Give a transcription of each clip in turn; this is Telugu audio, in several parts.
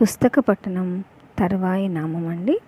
పుస్తక పఠనం తర్వాయి నామం అండి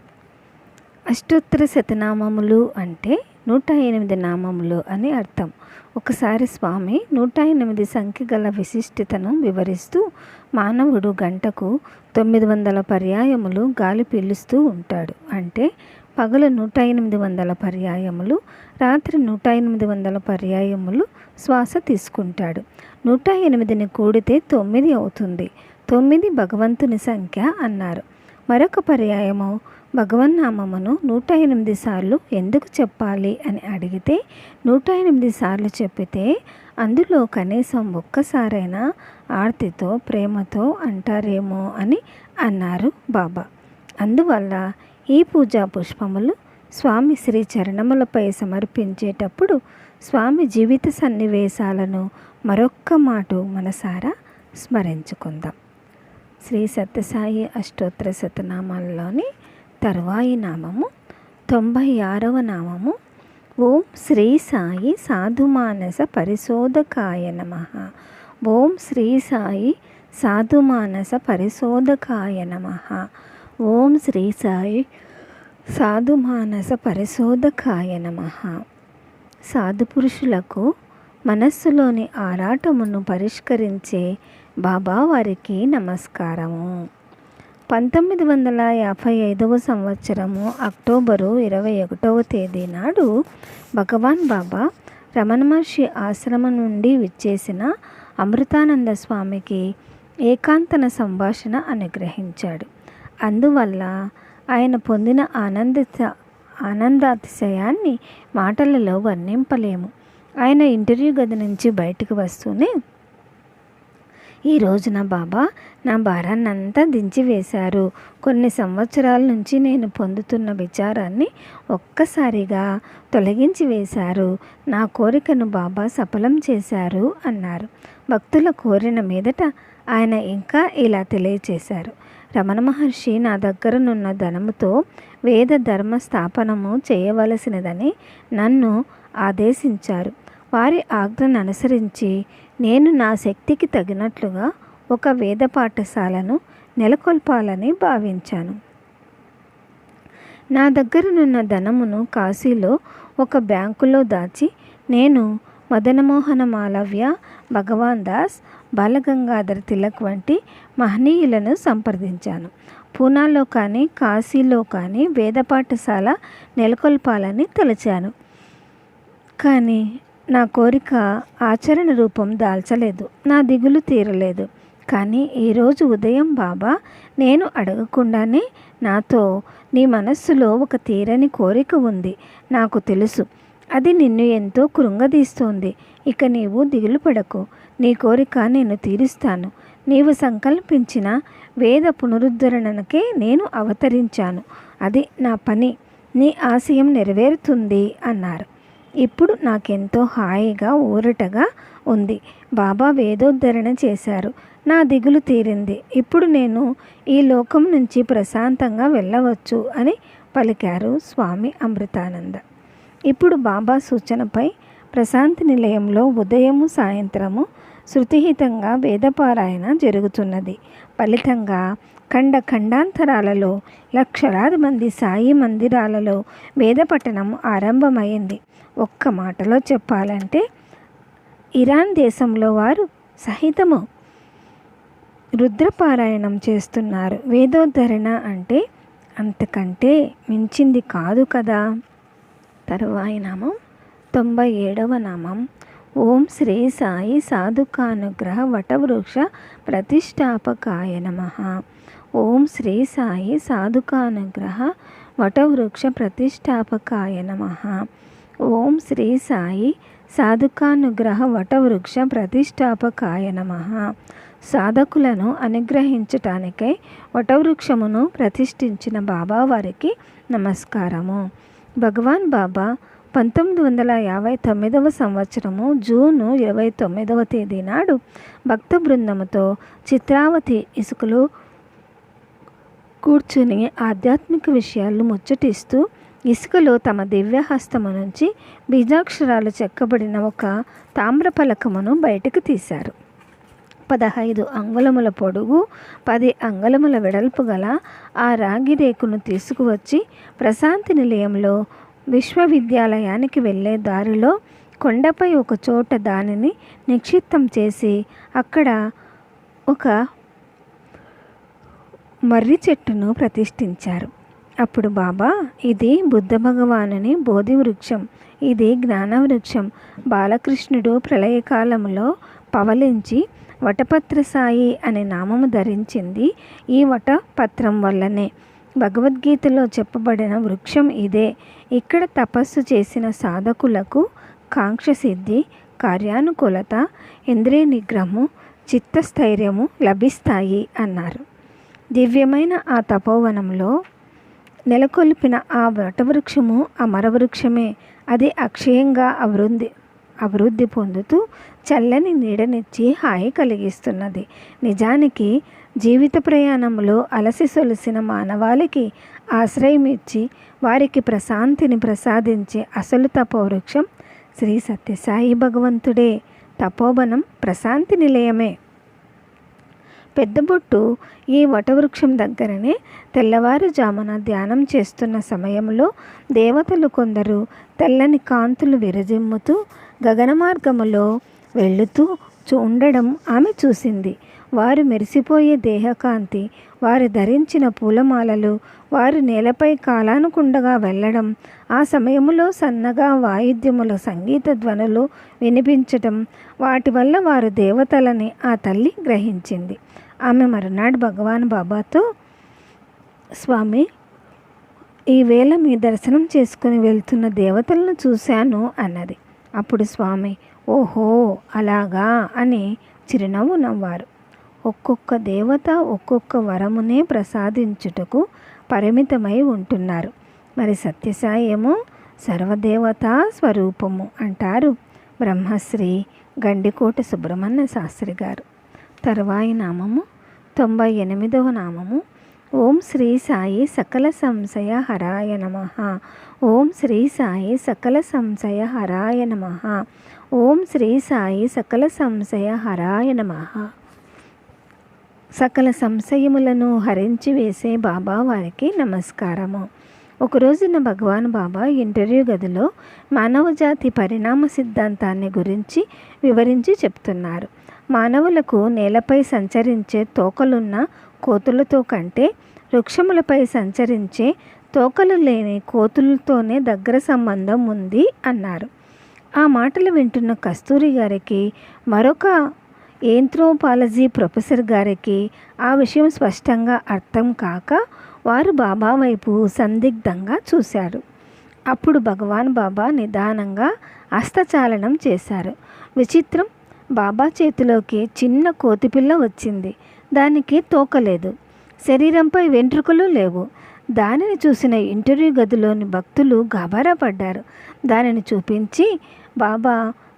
అష్టోత్తర శతనామములు అంటే నూట ఎనిమిది నామములు అని అర్థం. ఒకసారి స్వామి నూట ఎనిమిది సంఖ్య గల విశిష్టతను వివరిస్తూ మానవుడు గంటకు తొమ్మిది వందల పర్యాయములు గాలి పీలుస్తూ ఉంటాడు. అంటే పగలు నూట ఎనిమిది వందల పర్యాయములు రాత్రి నూట ఎనిమిది వందల పర్యాయములు శ్వాస తీసుకుంటాడు. నూట ఎనిమిదిని కూడితే తొమ్మిది అవుతుంది. తొమ్మిది భగవంతుని సంఖ్య అన్నారు. మరొక పర్యాయము భగవన్నామమును నూట ఎనిమిది సార్లు ఎందుకు చెప్పాలి అని అడిగితే నూట ఎనిమిది సార్లు చెప్పితే అందులో కనీసం ఒక్కసారైనా ఆర్తితో ప్రేమతో అంటారేమో అని అన్నారు బాబా. అందువల్ల ఈ పూజా పుష్పములు స్వామి శ్రీ చరణములపై సమర్పించేటప్పుడు స్వామి జీవిత సన్నివేశాలను మరొక్క మాట మనసారా స్మరించుకుందాం. శ్రీ సత్యసాయి అష్టోత్తర శతనామాల్లోని తరువాయి నామము తొంభై ఆరవ నామము. ఓం శ్రీ సాయి సాధుమానస పరిశోధకాయ నమ. ఓం శ్రీ సాయి సాధుమానస పరిశోధకాయ నమ. ఓం శ్రీ సాయి సాధుమానస పరిశోధకాయ నమ. సాధుపురుషులకు మనస్సులోని ఆరాటమును పరిష్కరించే బాబా వారికి నమస్కారము. పంతొమ్మిది వందల యాభై ఐదవ సంవత్సరము అక్టోబరు ఇరవై ఒకటవ తేదీ నాడు భగవాన్ బాబా రమణ మహర్షి ఆశ్రమం నుండి విచ్చేసిన అమృతానంద స్వామికి ఏకాంతన సంభాషణ అనుగ్రహించాడు. అందువల్ల ఆయన పొందిన ఆనందిత ఆనందాతిశయాన్ని మాటలలో వర్ణింపలేము. ఆయన ఇంటర్వ్యూ గది నుంచి బయటకు వస్తూనే ఈ రోజున బాబా నా భారాన్నంతా దించివేశారు కొన్ని సంవత్సరాల నుంచి నేను పొందుతున్న విచారాన్ని ఒక్కసారిగా తొలగించి వేశారు. నా కోరికను బాబా సఫలం చేశారు అన్నారు. భక్తుల కోరిన మీదట ఆయన ఇంకా ఇలా తెలియచేశారు. రమణ మహర్షి నా దగ్గరనున్న ధనముతో వేద ధర్మ స్థాపనము చేయవలసినదని నన్ను ఆదేశించారు. వారి ఆజ్ఞను అనుసరించి నేను నా శక్తికి తగినట్లుగా ఒక వేద పాఠశాలను నెలకొల్పాలని భావించాను. నా దగ్గరనున్న ధనమును కాశీలో ఒక బ్యాంకులో దాచి నేను మదనమోహన మాలవ్య భగవాన్ దాస్ బాలగంగాధర్ తిలక్ వంటి మహనీయులను సంప్రదించాను. పూనాలో కానీ కాశీలో కానీ వేద పాఠశాల నెలకొల్పాలని తెలిచాను. కానీ నా కోరిక ఆచరణ రూపం దాల్చలేదు నా దిగులు తీరలేదు. కానీ ఈరోజు ఉదయం బాబా నేను అడగకుండానే నాతో నీ మనస్సులో ఒక తీరని కోరిక ఉంది నాకు తెలుసు. అది నిన్ను ఎంతో కృంగదీస్తోంది. ఇక నీవు దిగులు పడకు. నీ కోరిక నేను తీరుస్తాను. నీవు సంకల్పించిన వేద పునరుద్ధరణకే నేను అవతరించాను. అది నా పని. నీ ఆశయం నెరవేరుతుంది అన్నారు. ఇప్పుడు నాకెంతో హాయిగా ఊరటగా ఉంది. బాబా వేదోద్ధరణ చేశారు. నా దిగులు తీరింది. ఇప్పుడు నేను ఈ లోకం నుంచి ప్రశాంతంగా వెళ్ళవచ్చు అని పలికారు స్వామి అమృతానంద. ఇప్పుడు బాబా సూచనపై ప్రశాంతి నిలయంలో ఉదయము సాయంత్రము శృతిహితంగా వేదపారాయణ జరుగుతున్నది. ఫలితంగా ఖండ ఖండాంతరాలలో లక్షలాది మంది సాయి మందిరాలలో వేద ఆరంభమైంది. ఒక్క మాటలో చెప్పాలంటే ఇరాన్ దేశంలో వారు సహితము రుద్రపారాయణం చేస్తున్నారు. వేదోద్ధరణ అంటే అంతకంటే మించింది కాదు కదా. తరువాయి నామం తొంభై ఏడవ నామం. ఓం శ్రీ సాయి సాధుకానుగ్రహ వటవృక్ష ప్రతిష్టాపకాయ నమ. ఓం శ్రీ సాయి సాధుకానుగ్రహ వటవృక్ష ప్రతిష్టాపకాయ నమ. ఓం శ్రీ సాయి సాధుకానుగ్రహ వటవృక్ష ప్రతిష్టాపకాయ నమ. సాధకులను అనుగ్రహించటానికై వటవృక్షమును ప్రతిష్ఠించిన బాబా వారికి నమస్కారము. భగవాన్ బాబా పంతొమ్మిది వందల యాభై తొమ్మిదవ సంవత్సరము జూను ఇరవై తొమ్మిదవ తేదీ నాడు భక్త బృందముతో చిత్రావతి ఇసుకలో కూర్చుని ఆధ్యాత్మిక విషయాలు ముచ్చటిస్తూ ఇసుకలో తమ దివ్యహస్తము నుంచి బీజాక్షరాలు చెక్కబడిన ఒక తామ్ర ఫలకమును బయటకు తీశారు. పదహైదు అంగుళముల పొడుగు పది అంగుళముల వెడల్పు గల ఆ రాగి రేకును తీసుకువచ్చి ప్రశాంతి నిలయంలో విశ్వవిద్యాలయానికి వెళ్ళే దారిలో కొండపై ఒక చోట దానిని నిక్షిప్తం చేసి అక్కడ ఒక మర్రి చెట్టును ప్రతిష్ఠించారు. అప్పుడు బాబా ఇది బుద్ధ భగవానుని బోధి వృక్షం ఇది జ్ఞాన వృక్షం బాలకృష్ణుడు ప్రళయకాలంలో పవలించి వటపత్ర సాయి అనే నామము ధరించింది ఈ వటపత్రం వల్లనే. భగవద్గీతలో చెప్పబడిన వృక్షం ఇదే. ఇక్కడ తపస్సు చేసిన సాధకులకు కాంక్ష సిద్ధి కార్యానుకూలత ఇంద్రియ నిగ్రహము చిత్తస్థైర్యము లభిస్తాయి అన్నారు. దివ్యమైన ఆ తపోవనంలో నెలకొల్పిన ఆ వటవృక్షము అమరవృక్షమే అది అక్షయంగా అభివృద్ధి అభివృద్ధి పొందుతూ చల్లని నీడనిచ్చి హాయి కలిగిస్తున్నది. నిజానికి జీవిత ప్రయాణంలో అలసి సొలసిన మానవాళికి ఆశ్రయం ఇచ్చి వారికి ప్రశాంతిని ప్రసాదించే అసలు తపోవృక్షం శ్రీ సత్యసాయి భగవంతుడే. తపోవనం ప్రశాంతి నిలయమే. పెద్దబొట్టు ఈ వటవృక్షం దగ్గరనే తెల్లవారుజామున ధ్యానం చేస్తున్న సమయంలో దేవతలు కొందరు తెల్లని కాంతులు విరజిమ్ముతూ గగన మార్గములో వెళుతూ ఉండడం ఆమె చూసింది. వారు మెరిసిపోయే దేహకాంతి వారు ధరించిన పూలమాలలు వారు నేలపై కాలానుకుండగా వెళ్ళడం ఆ సమయంలో సన్నగా వాయిద్యముల సంగీత ధ్వనులు వినిపించటం వాటి వల్ల వారు దేవతలని ఆ తల్లి గ్రహించింది. ఆమె మరునాడు భగవాన్ బాబాతో స్వామి ఈవేళ మీ దర్శనం చేసుకుని వెళ్తున్న దేవతలను చూశాను అన్నది. అప్పుడు స్వామి ఓహో అలాగా అని చిరునవ్వు నవ్వారు. ఒక్కొక్క దేవత ఒక్కొక్క వరమునే ప్రసాదించుటకు పరిమితమై ఉంటున్నారు. మరి సత్యసాయి ఏమో సర్వదేవతా స్వరూపము అంటారు బ్రహ్మశ్రీ గండికోట సుబ్రహ్మణ్య శాస్త్రి గారు. తర్వాయి నామము తొంభై ఎనిమిదవ నామము. ఓం శ్రీ సాయి సకల సంశయ హరాయ నమ. ఓం శ్రీ సాయి సకల సంశయ హరాయ నమ. ఓం శ్రీ సాయి సకల సంశయ హరాయ నమ. సకల సంశయములను హరించి వేసే బాబా వారికి నమస్కారము. ఒక రోజున భగవాన్ బాబా ఇంటర్వ్యూ గదిలో మానవజాతి పరిణామ సిద్ధాంతాన్ని గురించి వివరించి చెప్తున్నారు. మానవులకు నేలపై సంచరించే తోకలున్న కోతులతో కంటే వృక్షములపై సంచరించే తోకలు లేని కోతులతోనే దగ్గర సంబంధం ఉంది అన్నారు. ఆ మాటలు వింటున్న కస్తూరి గారికి మరొక ఏంథ్రోపాలజీ ప్రొఫెసర్ గారికి ఆ విషయం స్పష్టంగా అర్థం కాక వారు బాబా వైపు సందిగ్ధంగా చూశారు. అప్పుడు భగవాన్ బాబా నిదానంగా హస్తచాలనం చేశారు. విచిత్రం బాబా చేతిలోకి చిన్న కోతిపిల్ల వచ్చింది. దానికి తోకలేదు శరీరంపై వెంట్రుకలు లేవు. దానిని చూసిన ఇంటర్వ్యూ గదిలోని భక్తులు గాబరా పడ్డారు. దానిని చూపించి బాబా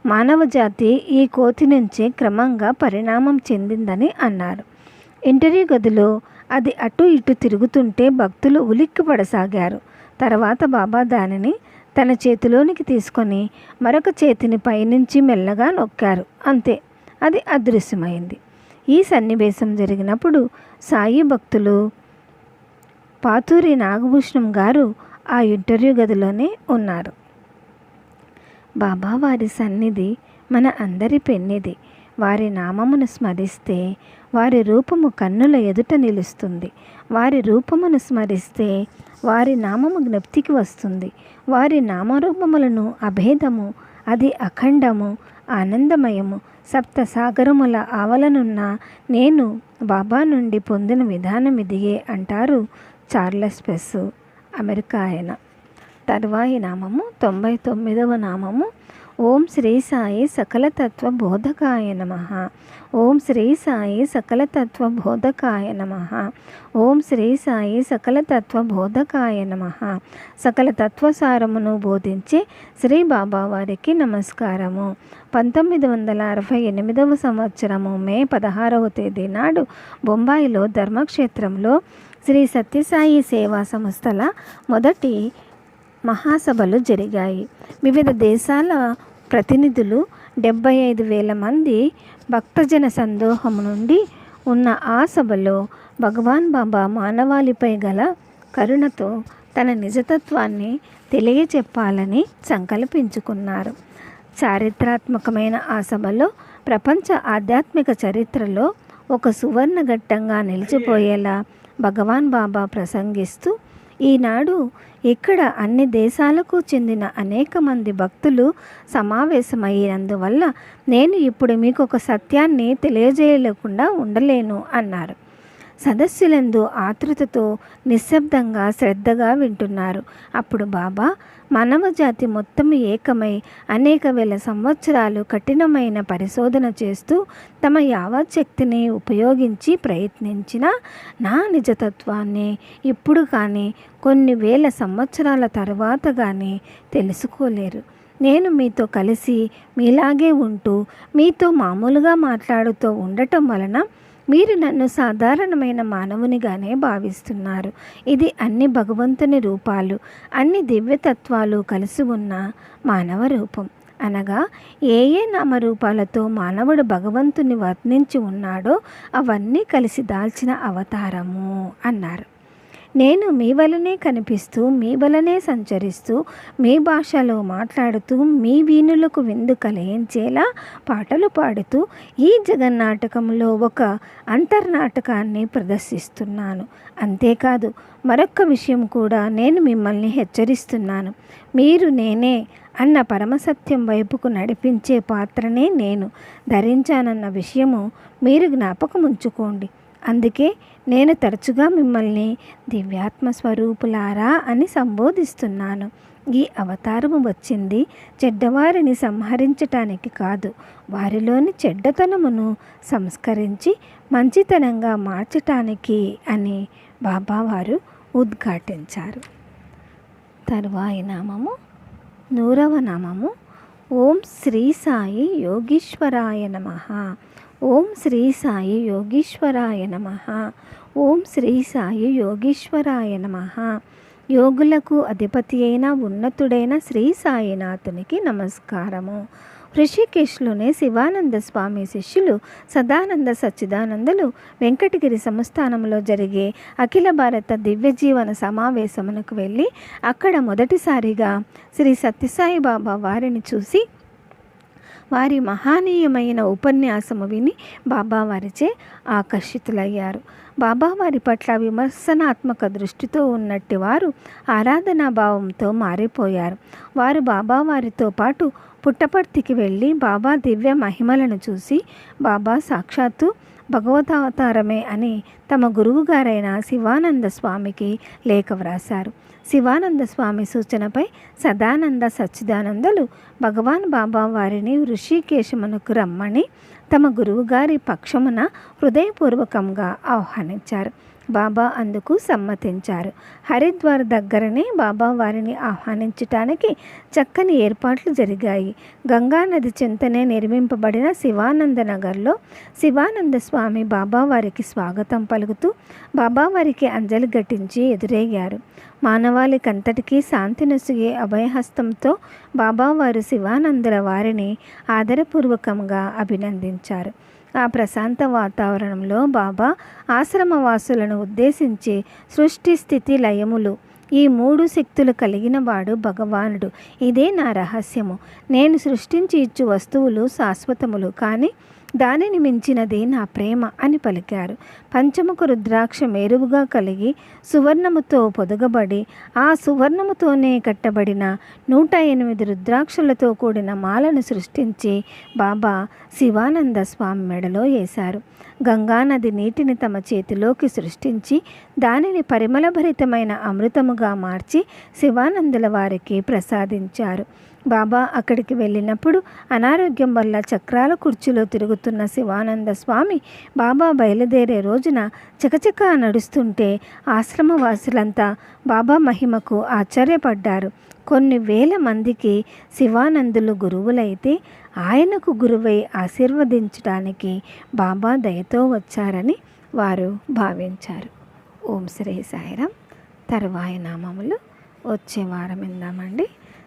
మానవజాతి ఈ కోతి నుంచి క్రమంగా పరిణామం చెందిందని అన్నారు. ఇంటర్వ్యూ గదిలో అది అటు ఇటు తిరుగుతుంటే భక్తులు ఉలిక్కి పడసాగారు తర్వాత బాబా దానిని తన చేతిలోనికి తీసుకొని మరొక చేతిని పైనుంచి మెల్లగా నొక్కారు. అంతే అది అదృశ్యమైంది. ఈ సన్నివేశం జరిగినప్పుడు సాయి భక్తులు పాతూరి నాగభూషణం గారు ఆ ఇంటర్వ్యూ గదిలోనే ఉన్నారు. బాబా వారి సన్నిధి మన అందరి పెన్నిది వారి నామమును స్మరిస్తే వారి రూపము కన్నుల ఎదుట నిలుస్తుంది. వారి రూపమును స్మరిస్తే వారి నామము జ్ఞప్తికి వస్తుంది. వారి నామరూపములను అభేదము అది అఖండము ఆనందమయము సప్త సాగరముల ఆవలనున్న నేను బాబా నుండి పొందిన విధానం ఇదియే అంటారు చార్లెస్ పెస్సు అమెరికా ఆయన. తర్వాయి నామము తొంభై తొమ్మిదవ నామము ఓం శ్రీ సాయి సకలతత్వ బోధకాయ నమ. ఓం శ్రీ సాయి సకలతత్వ బోధకాయ నమ. ఓం శ్రీ సాయి సకలతత్వ బోధకాయ నమ. సకల తత్వసారమును బోధించే శ్రీ బాబావారికి నమస్కారము. పంతొమ్మిది వందల అరవై ఎనిమిదవ సంవత్సరము మే పదహారవ తేదీ నాడు బొంబాయిలో ధర్మక్షేత్రంలో శ్రీ సత్యసాయి సేవా సంస్థల మొదటి మహాసభలు జరిగాయి. వివిధ దేశాల ప్రతినిధులు డెబ్బై ఐదు వేల మంది భక్తజన సందోహం నుండి ఉన్న ఆ సభలో భగవాన్ బాబా మానవాళిపై గల కరుణతో తన నిజతత్వాన్ని తెలియచెప్పాలని సంకల్పించుకున్నారు. చారిత్రాత్మకమైన ఆ సభలో ప్రపంచ ఆధ్యాత్మిక చరిత్రలో ఒక సువర్ణ ఘట్టంగా నిలిచిపోయేలా భగవాన్ బాబా ప్రసంగిస్తూ ఈనాడు ఇక్కడ అన్ని దేశాలకు చెందిన అనేక మంది భక్తులు సమావేశమయ్యినందువల్ల నేను ఇప్పుడు మీకు ఒక సత్యాన్ని తెలియజేయలేకుండా ఉండలేను అన్నారు. సదస్సులందు ఆతృతతో నిశ్శబ్దంగా శ్రద్ధగా వింటున్నారు. అప్పుడు బాబా మానవ జాతి మొత్తం ఏకమై అనేక వేల సంవత్సరాలు కఠినమైన పరిశోధన చేస్తూ తమ యావశక్తిని ఉపయోగించి ప్రయత్నించిన నా నిజతత్వాన్ని ఇప్పుడు కానీ కొన్ని వేల సంవత్సరాల తర్వాత కానీ తెలుసుకోలేరు. నేను మీతో కలిసి మీలాగే ఉంటూ మీతో మామూలుగా మాట్లాడుతూ ఉండటం వలన మీరు నన్ను సాధారణమైన మానవునిగానే భావిస్తున్నారు. ఇది అన్ని భగవంతుని రూపాలు అన్ని దివ్యతత్వాలు కలిసి ఉన్న మానవ రూపం. అనగా ఏ ఏ నామరూపాలతో మానవుడు భగవంతుని వర్ణించి ఉన్నాడో అవన్నీ కలిసి దాల్చిన అవతారము అన్నారు. నేను మీ వలనే కనిపిస్తూ మీ వలనే సంచరిస్తూ మీ భాషలో మాట్లాడుతూ మీ వీణులకు విందు కలయించేలా పాటలు పాడుతూ ఈ జగన్నాటకంలో ఒక అంతర్నాటకాన్ని ప్రదర్శిస్తున్నాను. అంతేకాదు మరొక్క విషయం కూడా నేను మిమ్మల్ని హెచ్చరిస్తున్నాను. మీరు నేనే అన్న పరమసత్యం వైపుకు నడిపించే పాత్రనే నేను. ధరించానన్న విషయము మీరు జ్ఞాపకం ఉంచుకోండి అందుకే నేను తరచుగా మిమ్మల్ని దివ్యాత్మ స్వరూపులారా అని సంబోధిస్తున్నాను. ఈ అవతారము వచ్చింది చెడ్డవారిని సంహరించటానికి కాదు వారిలోని చెడ్డతనమును సంస్కరించి మంచితనంగా మార్చటానికి అని బాబావారు ఉద్ఘాటించారు. తరువాయి నామము నూరవ నామము ఓం శ్రీ సాయి యోగీశ్వరాయ నమ. ఓం శ్రీ సాయి యోగీశ్వరాయ నమ. ఓం శ్రీ సాయి యోగీశ్వరాయ నమ. యోగులకు అధిపతి అయిన ఉన్నతుడైన శ్రీ సాయినాథునికి నమస్కారము. ఋషికేశ్లోనే శివానంద స్వామి శిష్యులు సదానంద సచ్చిదానందలు వెంకటగిరి సంస్థానంలో జరిగే అఖిల భారత దివ్య జీవన సమావేశమునకు వెళ్ళి అక్కడ మొదటిసారిగా శ్రీ సత్యసాయిబాబా వారిని చూసి వారి మహానీయమైన ఉపన్యాసము విని బాబావారిచే ఆకర్షితులయ్యారు. బాబావారి పట్ల విమర్శనాత్మక దృష్టితో ఉన్నట్టి వారు ఆరాధనా భావంతో మారిపోయారు. వారు బాబావారితో పాటు పుట్టపర్తికి వెళ్ళి బాబా దివ్య మహిమలను చూసి బాబా సాక్షాత్తు భగవతావతారమే అని తమ గురువుగారైన శివానంద స్వామికి లేఖ వ్రాశారు. శివానంద స్వామి సూచనపై సదానంద సచ్చిదానందలు భగవాన్ బాబా వారిని ఋషికేశమునకు రమ్మని తమ గురువుగారి పక్షమున హృదయపూర్వకంగా ఆహ్వానించారు. బాబా అందుకు సమ్మతించారు. హరిద్వార్ దగ్గరనే బాబా వారిని ఆహ్వానించటానికి చక్కని ఏర్పాట్లు జరిగాయి. గంగానది చెంతనే నిర్మింపబడిన శివానంద నగర్లో శివానంద స్వామి బాబా వారికి స్వాగతం పలుకుతూ బాబా వారికి అంజలి ఘటించి ఎదురయ్యారు. మానవాళికంతటికీ శాంతి నొసిగే అభయహస్తంతో బాబావారు శివానందుల వారిని ఆదరపూర్వకంగా అభినందించారు. ఆ ప్రశాంత వాతావరణంలో బాబా ఆశ్రమవాసులను ఉద్దేశించి సృష్టి స్థితి లయములు. ఈ మూడు శక్తులు కలిగిన వాడు భగవానుడు. ఇదే నా రహస్యము. నేను సృష్టించి ఇచ్చు వస్తువులు శాశ్వతములు. కానీ దానిని మించినది నా ప్రేమ అని పలికారు. పంచముఖ రుద్రాక్ష మేరువుగా కలిగి సువర్ణముతో పొదగబడి ఆ సువర్ణముతోనే కట్టబడిన నూట ఎనిమిది రుద్రాక్షలతో కూడిన మాలను సృష్టించి బాబా శివానంద స్వామి మెడలో వేశారు. గంగానది నీటిని తమ చేతిలోకి సృష్టించి దానిని పరిమళభరితమైన అమృతముగా మార్చి శివానందుల వారికి ప్రసాదించారు. బాబా అక్కడికి వెళ్ళినప్పుడు అనారోగ్యం వల్ల చక్రాల కుర్చీలో తిరుగుతున్న శివానంద స్వామి బాబా బయలుదేరే రోజున చకచకా నడుస్తుంటే ఆశ్రమవాసులంతా బాబా మహిమకు ఆశ్చర్యపడ్డారు. కొన్ని వేల మందికి శివానందులు గురువులైతే ఆయనకు గురువై ఆశీర్వదించడానికి బాబా దయతో వచ్చారని వారు భావించారు. ఓం శ్రీ సాయిరాం తరువాయి నామములు వచ్చే వారం విందామండి